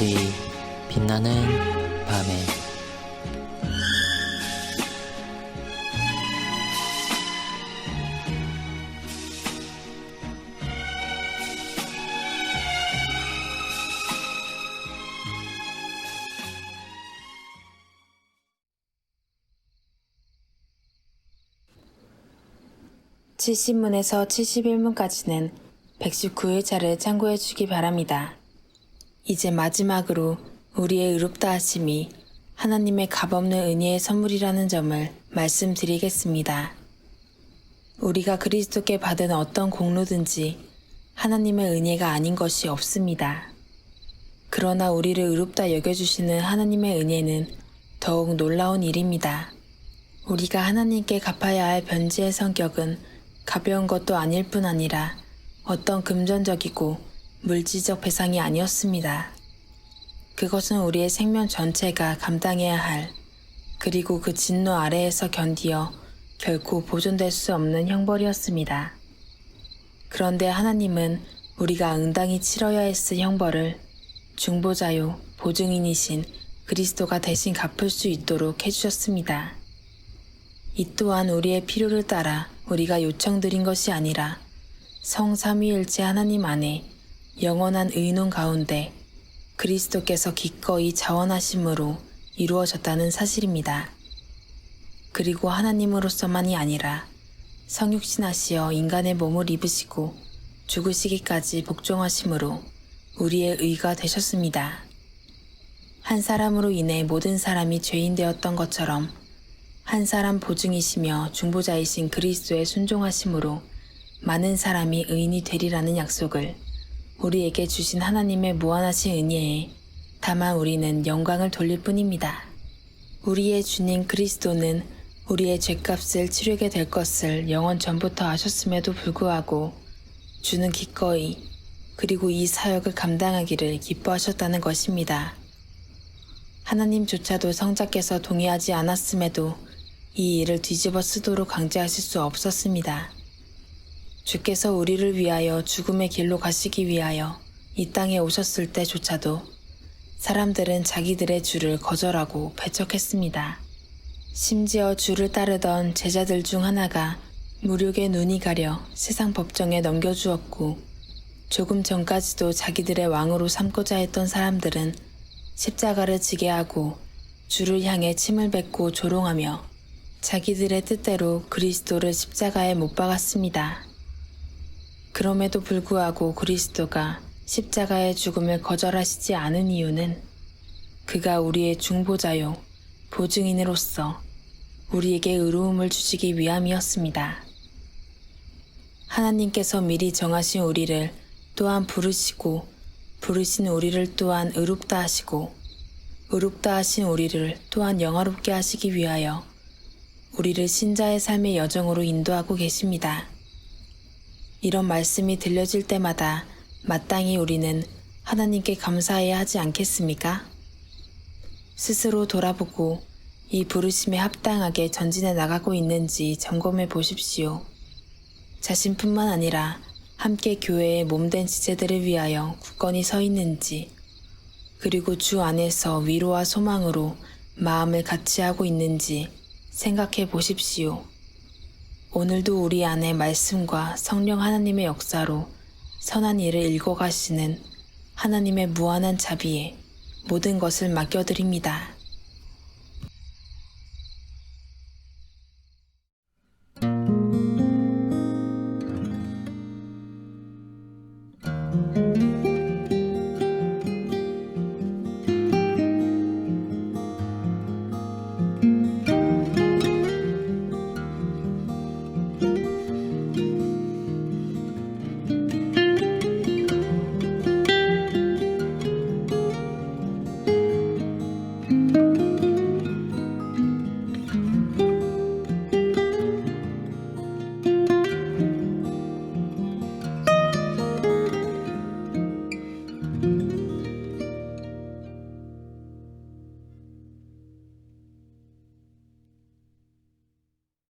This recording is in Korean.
별이 빛나는 밤에 칠0문에서 71문까지는 119일차를 참고해 주기 바랍니다. 이제 마지막으로 우리의 의롭다 하심이 하나님의 값없는 은혜의 선물이라는 점을 말씀드리겠습니다. 우리가 그리스도께 받은 어떤 공로든지 하나님의 은혜가 아닌 것이 없습니다. 그러나 우리를 의롭다 여겨주시는 하나님의 은혜는 더욱 놀라운 일입니다. 우리가 하나님께 갚아야 할 변지의 성격은 가벼운 것도 아닐 뿐 아니라 어떤 금전적이고 물질적 배상이 아니었습니다. 그것은 우리의 생명 전체가 감당해야 할 그리고 그 진노 아래에서 견디어 결코 보존될 수 없는 형벌이었습니다. 그런데 하나님은 우리가 응당히 치러야 했을 형벌을 중보자요 보증인이신 그리스도가 대신 갚을 수 있도록 해주셨습니다. 이 또한 우리의 필요를 따라 우리가 요청드린 것이 아니라 성삼위일체 하나님 안에 영원한 의논 가운데 그리스도께서 기꺼이 자원하심으로 이루어졌다는 사실입니다. 그리고 하나님으로서만이 아니라 성육신하시어 인간의 몸을 입으시고 죽으시기까지 복종하심으로 우리의 의가 되셨습니다. 한 사람으로 인해 모든 사람이 죄인 되었던 것처럼 한 사람 보증이시며 중보자이신 그리스도의 순종하심으로 많은 사람이 의인이 되리라는 약속을 우리에게 주신 하나님의 무한하신 은혜에 다만 우리는 영광을 돌릴 뿐입니다. 우리의 주님 그리스도는 우리의 죄값을 치르게 될 것을 영원 전부터 아셨음에도 불구하고 주는 기꺼이 그리고 이 사역을 감당하기를 기뻐하셨다는 것입니다. 하나님조차도 성자께서 동의하지 않았음에도 이 일을 뒤집어 쓰도록 강제하실 수 없었습니다. 주께서 우리를 위하여 죽음의 길로 가시기 위하여 이 땅에 오셨을 때조차도 사람들은 자기들의 주를 거절하고 배척했습니다. 심지어 주를 따르던 제자들 중 하나가 무력의 눈이 가려 세상 법정에 넘겨주었고 조금 전까지도 자기들의 왕으로 삼고자 했던 사람들은 십자가를 지게 하고 주를 향해 침을 뱉고 조롱하며 자기들의 뜻대로 그리스도를 십자가에 못 박았습니다. 그럼에도 불구하고 그리스도가 십자가의 죽음을 거절하시지 않은 이유는 그가 우리의 중보자요, 보증인으로서 우리에게 의로움을 주시기 위함이었습니다. 하나님께서 미리 정하신 우리를 또한 부르시고 부르신 우리를 또한 의롭다 하시고 의롭다 하신 우리를 또한 영화롭게 하시기 위하여 우리를 신자의 삶의 여정으로 인도하고 계십니다. 이런 말씀이 들려질 때마다 마땅히 우리는 하나님께 감사해야 하지 않겠습니까? 스스로 돌아보고 이 부르심에 합당하게 전진해 나가고 있는지 점검해 보십시오. 자신뿐만 아니라 함께 교회의 몸된 지체들을 위하여 굳건히 서 있는지, 그리고 주 안에서 위로와 소망으로 마음을 같이 하고 있는지 생각해 보십시오. 오늘도 우리 안에 말씀과 성령 하나님의 역사로 선한 일을 읽어가시는 하나님의 무한한 자비에 모든 것을 맡겨드립니다.